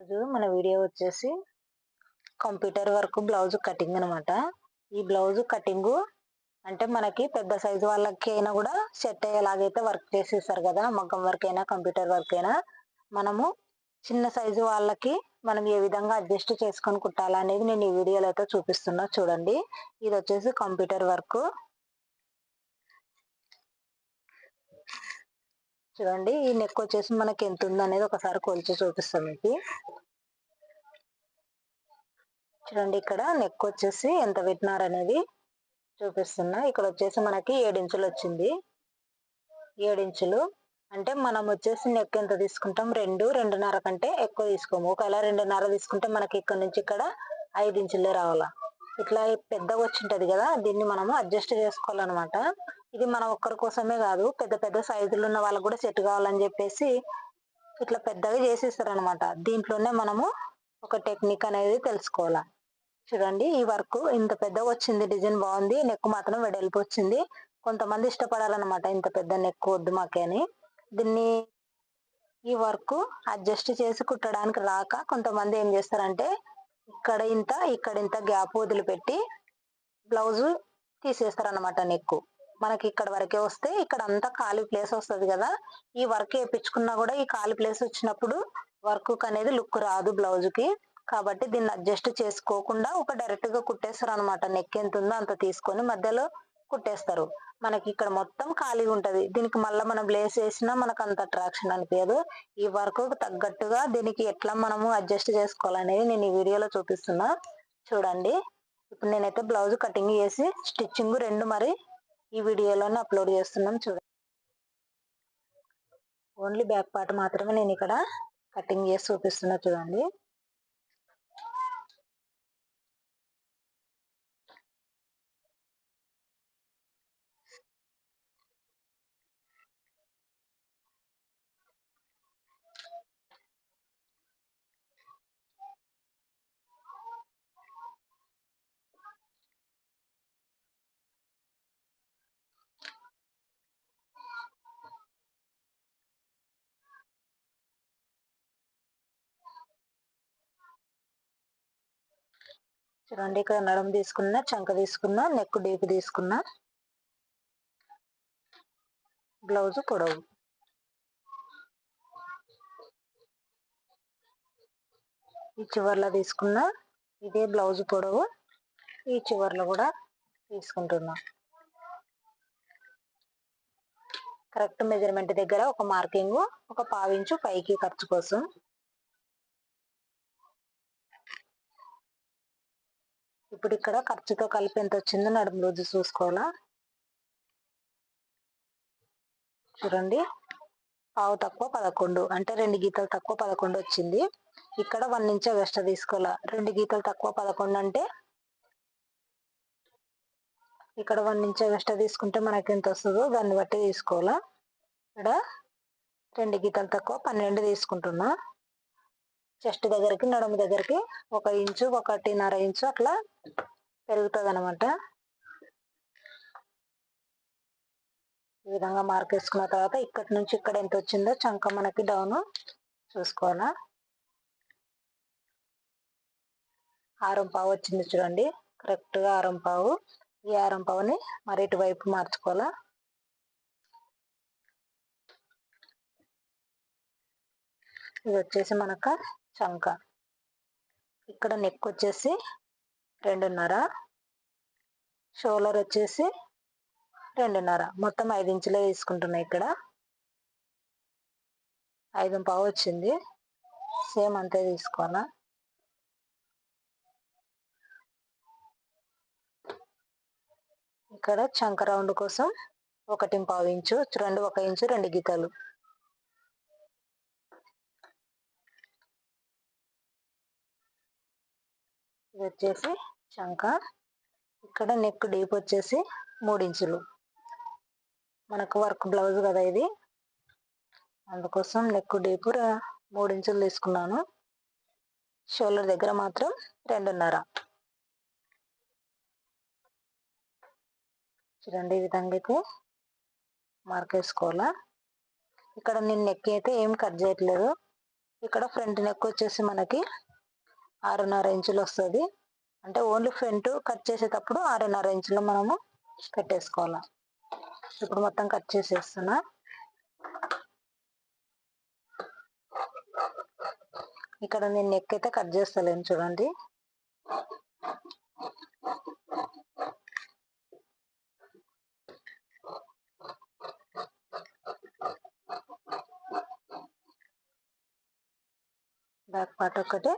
రోజు మన వీడియో వచ్చేసి కంప్యూటర్ వర్క్ బ్లౌజ్ కటింగ్ అనమాట ఈ బ్లౌజ్ కటింగ్ అంటే మనకి పెద్ద సైజు వాళ్ళకి అయినా కూడా సెట్ అయ్యేలాగైతే వర్క్ చేసేసారు కదా మగ్గం వర్క్ అయినా కంప్యూటర్ వర్క్ అయినా. మనము చిన్న సైజు వాళ్ళకి మనం ఏ విధంగా అడ్జస్ట్ చేసుకొని కుట్టాలనేది నేను ఈ వీడియోలో అయితే చూపిస్తున్నా. చూడండి ఇది వచ్చేసి కంప్యూటర్ వర్క్. చూడండి ఈ నెక్ వచ్చేసి మనకి ఎంత ఉంది అనేది ఒకసారి కొలిచి చూపిస్తాం మీకు. చూడండి ఇక్కడ నెక్ వచ్చేసి ఎంత పెట్టినారు అనేది చూపిస్తున్నా. ఇక్కడ వచ్చేసి మనకి ఏడించులు వచ్చింది. ఏడించులు అంటే మనం వచ్చేసి నెక్ ఎంత తీసుకుంటాం? రెండు రెండున్నర కంటే ఎక్కువ తీసుకోము. ఒకవేళ రెండున్నర తీసుకుంటే మనకి ఇక్కడ నుంచి ఇక్కడ ఐదు ఇంచులే రావాలా. ఇట్లా పెద్దగా వచ్చింటది కదా దీన్ని మనము అడ్జస్ట్ చేసుకోవాలన్నమాట. ఇది మన ఒక్కరి కోసమే కాదు పెద్ద పెద్ద సైజులు ఉన్న వాళ్ళకి కూడా సెట్ కావాలని చెప్పేసి ఇట్లా పెద్దగా చేసేస్తారు అనమాట దీంట్లోనే మనము ఒక టెక్నిక్ అనేది తెలుసుకోవాలి. చూడండి ఈ వర్క్ ఇంత పెద్దగా వచ్చింది డిజైన్ బాగుంది నెక్ మాత్రం వెడల్పు వచ్చింది. కొంతమంది ఇష్టపడాలన్నమాట ఇంత పెద్ద నెక్ వద్దు మాకే అని. దీన్ని ఈ వర్క్ అడ్జస్ట్ చేసి కుట్టడానికి రాక కొంతమంది ఏం చేస్తారంటే ఇక్కడ ఇంత ఇక్కడ ఇంత గ్యాప్ వదిలిపెట్టి బ్లౌజ్ తీసేస్తారనమాట నెక్కు. మనకి ఇక్కడ వరకే వస్తే ఇక్కడ అంతా ఖాళీ ప్లేస్ వస్తుంది కదా. ఈ వర్క్ వేయించుకున్నా కూడా ఈ ఖాళీ ప్లేస్ వచ్చినప్పుడు వర్క్ అనేది లుక్ రాదు బ్లౌజ్కి. కాబట్టి దీన్ని అడ్జస్ట్ చేసుకోకుండా ఒక డైరెక్ట్గా కుట్టేస్తారు అనమాట నెక్ ఎంత ఉందో అంత తీసుకొని మధ్యలో కుట్టేస్తారు. మనకి ఇక్కడ మొత్తం ఖాళీగా ఉంటది. దీనికి మళ్ళీ మనం బ్లేస్ వేసినా మనకు అంత అట్రాక్షన్ అనిపించదు. ఈ వర్క్ తగ్గట్టుగా దీనికి ఎట్లా మనము అడ్జస్ట్ చేసుకోవాలనేది నేను ఈ వీడియోలో చూపిస్తున్నా. చూడండి. ఇప్పుడు నేనైతే బ్లౌజ్ కటింగ్ చేసి స్టిచ్చింగ్ రెండు మరి ఈ వీడియోలోనే అప్లోడ్ చేస్తున్నాం చూడండి. ఓన్లీ బ్యాక్ పార్ట్ మాత్రమే నేను ఇక్కడ కటింగ్ చేసి చూపిస్తున్నా చూడండి. చూడండి ఇక్కడ నడుం తీసుకున్నా చంక తీసుకున్నా నెక్ డీప్ తీసుకున్నా. బ్లౌజ్ పొడవు. ఈ చివర్లో తీసుకున్నా ఇదే బ్లౌజ్ పొడవు. ఈ చివర్లో కూడా తీసుకుంటున్నా. కరెక్ట్ మెజర్మెంట్ దగ్గర ఒక మార్కింగ్ ఒక పావించు పైకి ఖర్చు కోసం. ఇప్పుడు ఇక్కడ ఖర్చుతో కలిపి ఎంత వచ్చిందో నడుము రోజు చూసుకోవాలా? చూడండి. పావు తక్కువ పదకొండు. అంటే రెండు గీతలు తక్కువ పదకొండు వచ్చింది. ఇక్కడ వన్ ఇంచ్ వెస్ట్ తీసుకోవాలా? రెండు గీతలు తక్కువ పదకొండు అంటే? ఇక్కడ వన్ ఇంచ్ వెస్ట్ తీసుకుంటే మనకి ఎంత వస్తుందో దాన్ని బట్టి తీసుకోవాలా? ఇక్కడ రెండు గీతలు తక్కువ పన్నెండు తీసుకుంటున్నా. చెస్ట్ దగ్గరికి నడుము దగ్గరికి ఒక ఇంచు ఒకటిన్నర ఇంచు అట్లా పెరుగుతుంది అనమాట ఈ విధంగా మార్క్ వేసుకున్న తర్వాత ఇక్కడి నుంచి ఇక్కడ ఎంత వచ్చిందో చంక మనకి డౌన్ చూసుకోవాలా. ఆరం పావు వచ్చింది చూడండి. కరెక్ట్గా ఆరం పావు. ఈ ఆరం పావుని మరి ఇటువైపు మార్చుకోవాలా. ఇది వచ్చేసి మనకు చంక. ఇక్కడ నెక్ వచ్చేసి రెండున్నర. షోలర్ వచ్చేసి రెండున్నర. మొత్తం ఐదు ఇంచులే తీసుకుంటున్నాయి ఇక్కడ. ఐదు పావు వచ్చింది సేమ్ అంతే తీసుకోవాలా ఇక్కడ చంక రౌండ్ కోసం ఒకటి పావు ఇంచు రెండు ఒక ఇంచు రెండు గీతలు. ఇది వచ్చేసి చంక. ఇక్కడ నెక్ డీప్ వచ్చేసి మూడు ఇంచులు. మనకు వర్క్ బ్లౌజ్ కదా ఇది. అందుకోసం నెక్ డీప్ మూడు ఇంచులు తీసుకున్నాను. షోల్డర్ దగ్గర మాత్రం రెండున్నర. చూడండి ఈ విధంగా అయితే మార్క్ వేసుకోవాలా. ఇక్కడ నేను నెక్ అయితే ఏం కట్ చేయట్లేదు. ఇక్కడ ఫ్రంట్ నెక్ వచ్చేసి మనకి ఆరున్నర ఇంచులు వస్తుంది. అంటే ఓన్లీ ఫ్రంట్ కట్ చేసేటప్పుడు ఆరున్నర ఇంచులు మనము పెట్టేసుకోవాలి. ఇప్పుడు మొత్తం కట్ చేసేస్తున్నా. ఇక్కడ నేను నెక్ అయితే కట్ చేస్తలేను చూడండి. బ్యాక్ పార్ట్ ఒకటి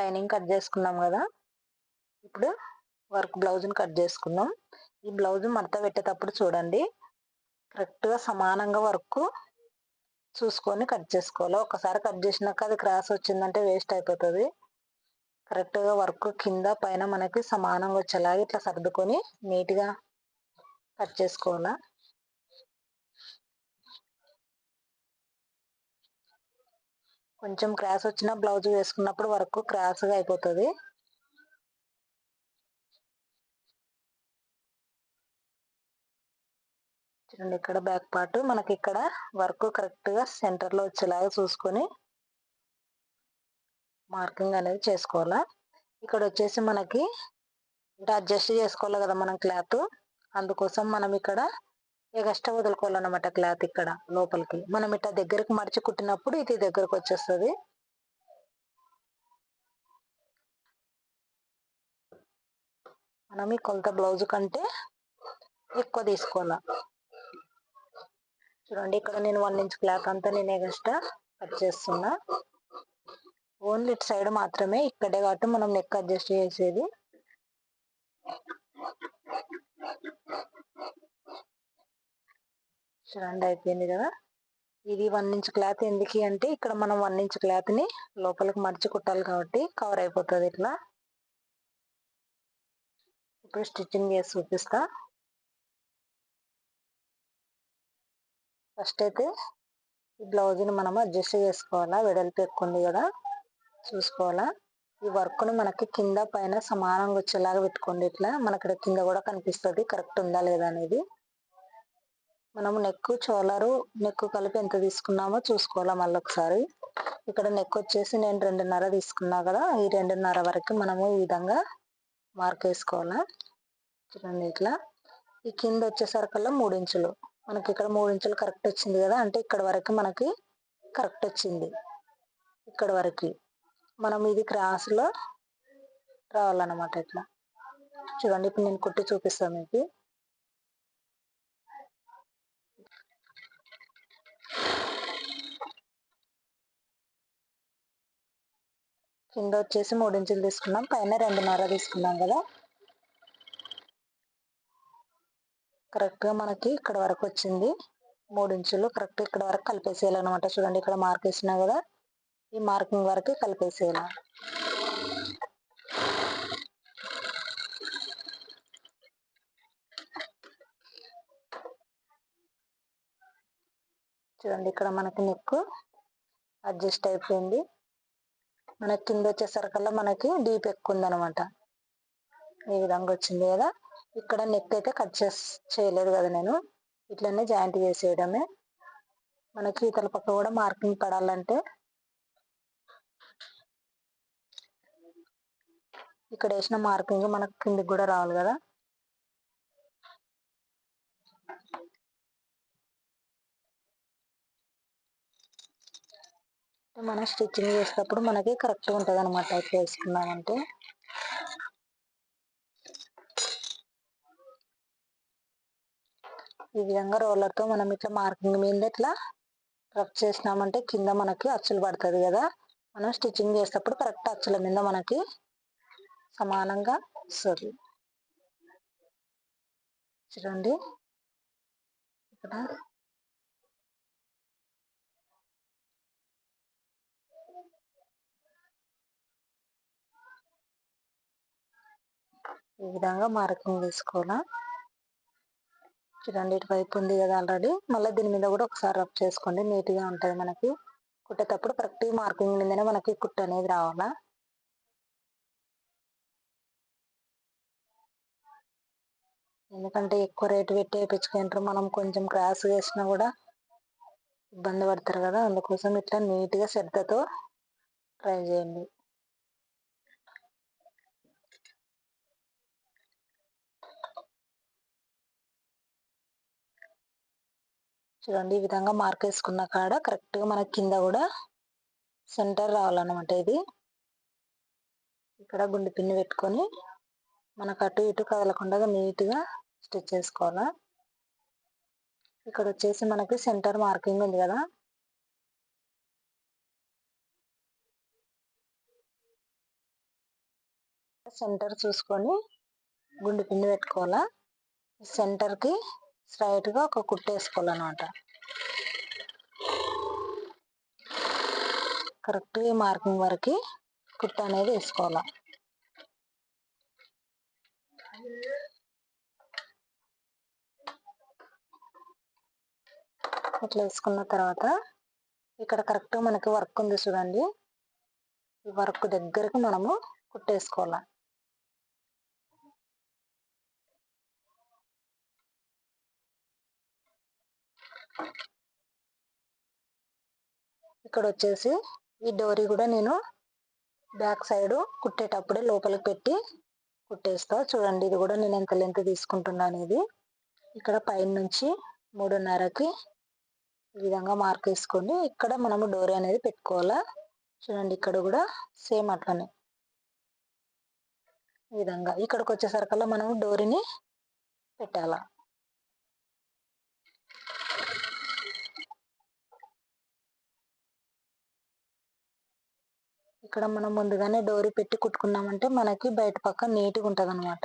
లైనింగ్ కట్ చేసుకున్నాం కదా. ఇప్పుడు వర్క్ బ్లౌజ్ని కట్ చేసుకున్నాం ఈ బ్లౌజ్ మడత పెట్టేటప్పుడు చూడండి. కరెక్ట్గా సమానంగా వర్క్ చూసుకొని కట్ చేసుకోవాలి. ఒకసారి కట్ చేసినాక అది క్రాస్ వచ్చిందంటే వేస్ట్ అయిపోతుంది. కరెక్ట్గా వర్క్ కింద పైన మనకి సమానంగా వచ్చేలాగా ఇట్లా సర్దుకొని నీట్గా కట్ చేసుకోవాలా. కొంచెం క్రాస్ వచ్చిన బ్లౌజ్ వేసుకున్నప్పుడు వర్క్ క్రాస్గా అయిపోతుంది. చూడండి ఇక్కడ బ్యాక్ పార్ట్ మనకి ఇక్కడ వర్క్ కరెక్ట్గా సెంటర్లో వచ్చేలాగా చూసుకొని మార్కింగ్ అనేది చేసుకోవాలా. ఇక్కడ వచ్చేసి మనకి అంటే అడ్జస్ట్ చేసుకోవాలి కదా మనం క్లాత్. అందుకోసం మనం ఇక్కడ ఎగస్ట్రా వదులుకోవాలన్నమాట క్లాత్ ఇక్కడ లోపలికి. మనం ఇట్లా దగ్గరకు మడిచి కుట్టినప్పుడు ఇది దగ్గరకు వచ్చేస్తుంది. మనం ఈ కొలత బ్లౌజ్ కంటే ఎక్కువ తీసుకోవాలా. చూడండి ఇక్కడ నేను వన్ ఇంచ్ క్లాత్ అంతా నేను ఎగస్ట్రా కట్ చేస్తున్నా. ఓన్లీ ఇటు సైడ్ మాత్రమే ఇక్కడే కాబట్టి మనం నెక్ అడ్జస్ట్ చేసేది. చూడండి అయిపోయింది కదా? ఇది వన్ ఇంచ్ క్లాత్ ఎందుకు అంటే ఇక్కడ మనం వన్ ఇంచ్ క్లాత్ని లోపలికి మర్చి కుట్టాలి కాబట్టి కవర్ అయిపోతుంది ఇట్లా. ఇప్పుడు స్టిచ్చింగ్ చేసి చూపిస్తా. ఫస్ట్ అయితే ఈ బ్లౌజ్ని మనం అడ్జస్ట్ చేసుకోవాలా? వెడల్పు ఎక్కువ ఉంది కదా? చూసుకోవాలా? ఈ వర్క్ను మనకి కింద పైన సమానంగా వచ్చేలాగా పెట్టుకోండి ఇట్లా. మనకి కింద కూడా కనిపిస్తుంది. కరెక్ట్ ఉందా లేదా అనేది. మనము నెక్ చోలరు నెక్ కలిపి ఎంత తీసుకున్నామో చూసుకోవాలా మళ్ళీ ఒకసారి. ఇక్కడ నెక్ వచ్చేసి నేను రెండున్నర తీసుకున్నా కదా ఈ రెండున్నర వరకు మనము ఈ విధంగా మార్క్ వేసుకోవాలా. చూడండి ఇట్లా. ఈ కింద వచ్చేసరికల్లా మూడు ఇంచులు. మనకి ఇక్కడ మూడు ఇంచులు కరెక్ట్ వచ్చింది కదా అంటే ఇక్కడ వరకు మనకి కరెక్ట్ వచ్చింది. ఇక్కడ వరకు. మనం ఇది క్రాస్లో రావాలన్నమాట ఇట్లా. చూడండి ఇప్పుడు నేను కుట్టి చూపిస్తాను మీకు. కింద వచ్చేసి మూడు ఇంచులు తీసుకున్నాం. పైన రెండున్నర తీసుకున్నాం కదా. కరెక్ట్గా మనకి ఇక్కడ వరకు వచ్చింది. మూడు ఇంచులు కరెక్ట్ ఇక్కడ వరకు కలిపేసేయాలన్నమాట. చూడండి ఇక్కడ మార్క్ వేసినా కదా. ఈ మార్కింగ్ వరకు కలిపేసేయాలి. చూడండి ఇక్కడ మనకి నెక్ అడ్జస్ట్ అయిపోయింది. మనకి కింద వచ్చేసరికల్లా మనకి డీప్ ఎక్కువ ఉందనమాట ఈ విధంగా వచ్చింది కదా. ఇక్కడ నెక్ అయితే కట్ చేసి చేయలేదు కదా నేను. ఇట్లనే జాయింట్ చేసేయడమే. మనకి ఇతల పక్క కూడా మార్కింగ్ పడాలంటే. ఇక్కడ వేసిన మార్కింగ్ మనకు కిందికి కూడా రావాలి కదా. మనం స్టిచ్చింగ్ చేసేటప్పుడు మనకి కరెక్ట్గా ఉంటుంది అనమాట ఇట్లా వేసుకున్నామంటే ఈ విధంగా రోలర్తో మనం ఇట్లా మార్కింగ్ మీద ఇట్లా రఫ్ చేసినామంటే కింద మనకి అచ్చులు పడుతుంది కదా. మనం స్టిచ్చింగ్ చేసేటప్పుడు కరెక్ట్ అచ్చుల మీద మనకి సమానంగా వస్తుంది. చూడండి. ఇక్కడ ఈ విధంగా మార్కింగ్ వేసుకోవాలా? చూడండి ఇటువైపు ఉంది కదా ఆల్రెడీ మళ్ళీ దీని మీద కూడా ఒకసారి రబ్ చేసుకోండి. నీట్గా ఉంటుంది మనకి. కుట్టేటప్పుడు కరెక్ట్ మార్కింగ్ మీదనే మనకి కుట్టు అనేది రావాలా? ఎందుకంటే ఎక్కువ రేటు పెట్టి వేయించుకుంటారు. మనం కొంచెం క్రాస్ వేసినా కూడా ఇబ్బంది పడతారు కదా. అందుకోసం ఇట్లా నీట్గా శ్రద్ధతో ట్రై చేయండి. చూడండి ఈ విధంగా మార్క్ వేసుకున్న కాడ కరెక్ట్గా మనకి కింద కూడా సెంటర్ రావాలన్నమాట ఇది. ఇక్కడ గుండు పిన్ని పెట్టుకొని మనకు అటు ఇటు కదలకుండా నీట్గా స్టిచ్ చేసుకోవాలా. ఇక్కడ వచ్చేసి మనకి సెంటర్ మార్కింగ్ ఉంది కదా. సెంటర్ చూసుకొని గుండు పిండి పెట్టుకోవాలా. సెంటర్కి స్ట్రైట్గా ఒక కుట్టు వేసుకోవాలన్నమాట. కరెక్ట్ మార్కింగ్ వరకు కుట్ట అనేది వేసుకోవాలి. ఇట్లా వేసుకున్న తర్వాత ఇక్కడ కరెక్ట్ మనకి వర్క్ ఉంది చూడండి. ఈ వర్క్ దగ్గరకు మనము కుట్టేసుకోవాలి ఇక్కడ వచ్చేసి ఈ డోరీ కూడా నేను బ్యాక్ సైడ్ కుట్టేటప్పుడే లోపలికి పెట్టి కుట్టేస్తా. చూడండి ఇది కూడా నేను ఎంత లెంత్ తీసుకుంటున్నాను ఇది. ఇక్కడ పైన నుంచి మూడున్నరకి ఈ విధంగా మార్క్ వేసుకోండి. ఇక్కడ మనము డోరీ అనేది పెట్టుకోవాలా? చూడండి ఇక్కడ కూడా సేమ్ అట్లనే. ఈ విధంగా ఇక్కడికి వచ్చేసరికల్లా మనం డోరీని పెట్టాలా? ఇక్కడ మనం ముందుగానే డోరీ పెట్టి కుట్టుకున్నామంటే మనకి బయట పక్క నీట్గా ఉంటుంది అనమాట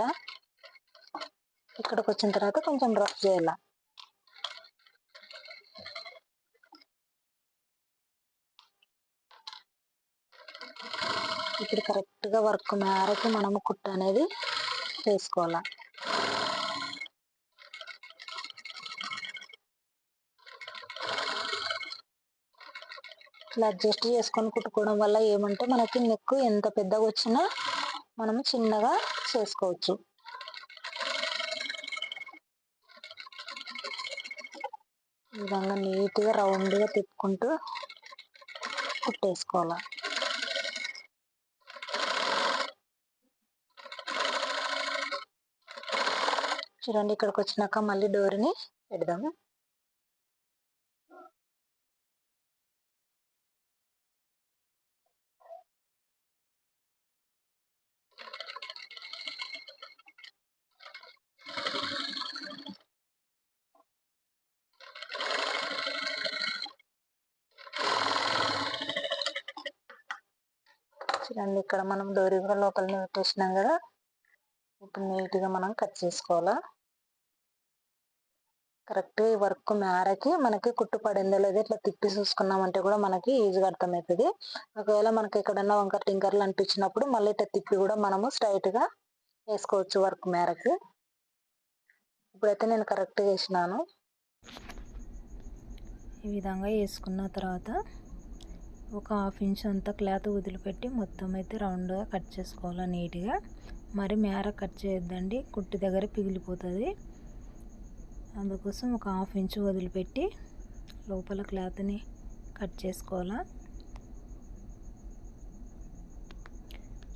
ఇక్కడికి వచ్చిన తర్వాత కొంచెం రఫ్ చేయాల. ఇప్పుడు కరెక్ట్గా వర్క్ మేరకు మనము కుట్టు అనేది వేసుకోవాలి. ఇట్లా అడ్జస్ట్ చేసుకొని కుట్టుకోవడం వల్ల ఏమంటే మనకి నెక్ ఎంత పెద్దగా వచ్చినా మనము చిన్నగా చేసుకోవచ్చు. ఈ విధంగా నీట్గా రౌండ్గా తిప్పుకుంటూ కుట్టేసుకోవాలి. చూడండి ఇక్కడికి వచ్చినాక మళ్ళీ డోర్ని పెడదాము. చూడండి ఇక్కడ మనం డోరీ కూడా లోపలనే పెట్టేసినాం కదా. ఇప్పుడు నీట్గా మనం కట్ చేసుకోవాలా. కరెక్ట్గా ఈ వర్క్ మేరకి మనకి కుట్టు పడిందో లేదో ఇట్లా తిప్పి చూసుకున్నామంటే కూడా మనకి ఈజీగా అర్థమవుతుంది ఒకవేళ మనకి ఎక్కడన్నా వంకర టింకర్లు అనిపించినప్పుడు మళ్ళీ ఇట్లా తిప్పి కూడా మనము స్ట్రైట్గా వేసుకోవచ్చు వర్క్ మేరకి. ఇప్పుడైతే నేను కరెక్ట్గా వేసినాను. ఈ విధంగా వేసుకున్న తర్వాత ఒక హాఫ్ ఇంచ్ అంతా క్లాత్ వదిలిపెట్టి మొత్తం అయితే రౌండ్గా కట్ చేసుకోవాలి నీట్గా. మరి మేర కట్ చేయొద్దండి కుట్టి దగ్గర పిగిలిపోతుంది. అందుకోసం ఒక హాఫ్ ఇంచ్ వదిలిపెట్టి లోపల క్లాత్ని కట్ చేసుకోవాలా.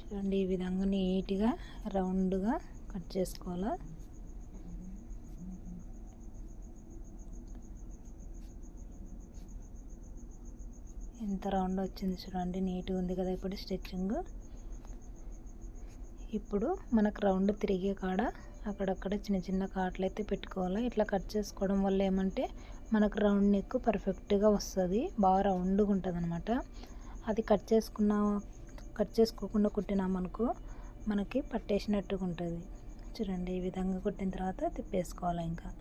చూడండి ఈ విధంగా నీట్గా రౌండ్గా కట్ చేసుకోవాలా. ఎంత రౌండ్ వచ్చింది చూడండి నీట్గా ఉంది కదా ఇప్పుడు స్టిచ్చింగ్. ఇప్పుడు మనకు రౌండ్ తిరిగే కాడ అక్కడక్కడ చిన్న చిన్న కాట్లు అయితే పెట్టుకోవాలి. ఇట్లా కట్ చేసుకోవడం వల్ల ఏమంటే మనకు రౌండ్ నెక్ పర్ఫెక్ట్గా వస్తుంది. బాగా రౌండ్గా ఉంటుంది అనమాట అది కట్ చేసుకున్న కట్ చేసుకోకుండా కుట్టినామనుకో మనకి పట్టేసినట్టుగా ఉంటుంది. చూడండి ఈ విధంగా కుట్టిన తర్వాత తిప్పేసుకోవాలి ఇంకా.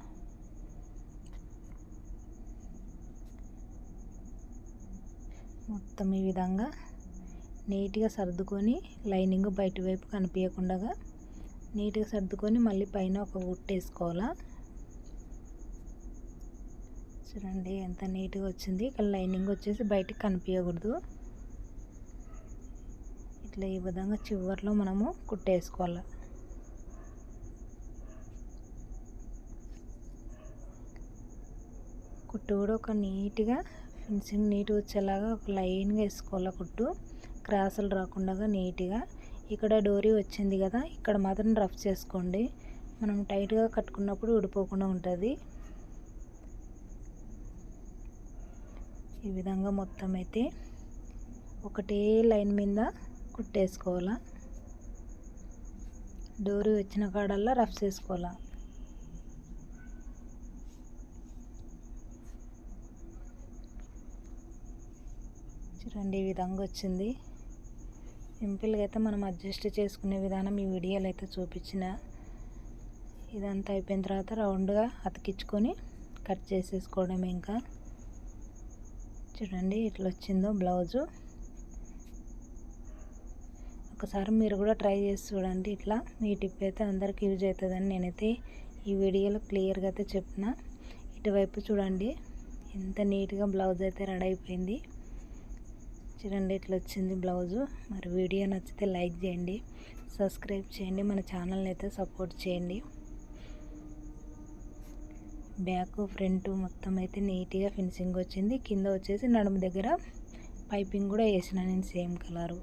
మొత్తం ఈ విధంగా నీట్గా సర్దుకొని లైనింగ్ బయట వైపు కనిపించకుండా నీట్గా సర్దుకొని మళ్ళీ పైన ఒక ఉట్టేసుకోవాలా చూడండి ఎంత నీట్గా వచ్చింది. ఇక్కడ లైనింగ్ వచ్చేసి బయటకు కనిపించకూడదు ఇట్లా ఈ విధంగా చివరిలో మనము కుట్టేసుకోవాలి కుట్టు కూడా ఒక నీట్గా ఫినిషింగ్ నీట్గా వచ్చేలాగా ఒక లైన్గా వేసుకోవాలి కుట్టు. క్రాసులు రాకుండా నీట్గా. ఇక్కడ డోరీ వచ్చింది కదా ఇక్కడ మాత్రం రఫ్ చేసుకోండి. మనం టైట్గా కట్టుకున్నప్పుడు ఊడిపోకుండా ఉంటుంది. ఈ విధంగా మొత్తం అయితే ఒకటే లైన్ మీద కుట్టేసుకోవాలా. డోరీ వచ్చిన కాడల్లా రఫ్ చేసుకోవాలా. చూడండి ఈ విధంగా వచ్చింది. సింపుల్గా అయితే మనం అడ్జస్ట్ చేసుకునే విధానం ఈ వీడియోలో అయితే చూపించిన. ఇదంతా అయిపోయిన తర్వాత రౌండ్గా అతికించుకొని కట్ చేసేసుకోవడం ఇంకా. చూడండి ఇట్లా వచ్చిందో బ్లౌజు ఒకసారి మీరు కూడా ట్రై చేసి చూడండి ఇట్లా మీ టిప్ అయితే అందరికి యూజ్ అవుతుందని నేనైతే ఈ వీడియోలో క్లియర్గా అయితే చెప్పిన. ఇటువైపు చూడండి ఎంత నీట్గా బ్లౌజ్ అయితే రెడీ అయిపోయింది. చూడండి ఇట్లా వచ్చింది బ్లౌజు. మరి వీడియో నచ్చితే లైక్ చేయండి సబ్స్క్రైబ్ చేయండి మన ఛానల్ని అయితే సపోర్ట్ చేయండి. బ్యాక్ ఫ్రంట్ మొత్తం అయితే నీట్గా ఫినిషింగ్ వచ్చింది కింద వచ్చేసి నడుము దగ్గర పైపింగ్ కూడా వేసిన నేను సేమ్ కలరు.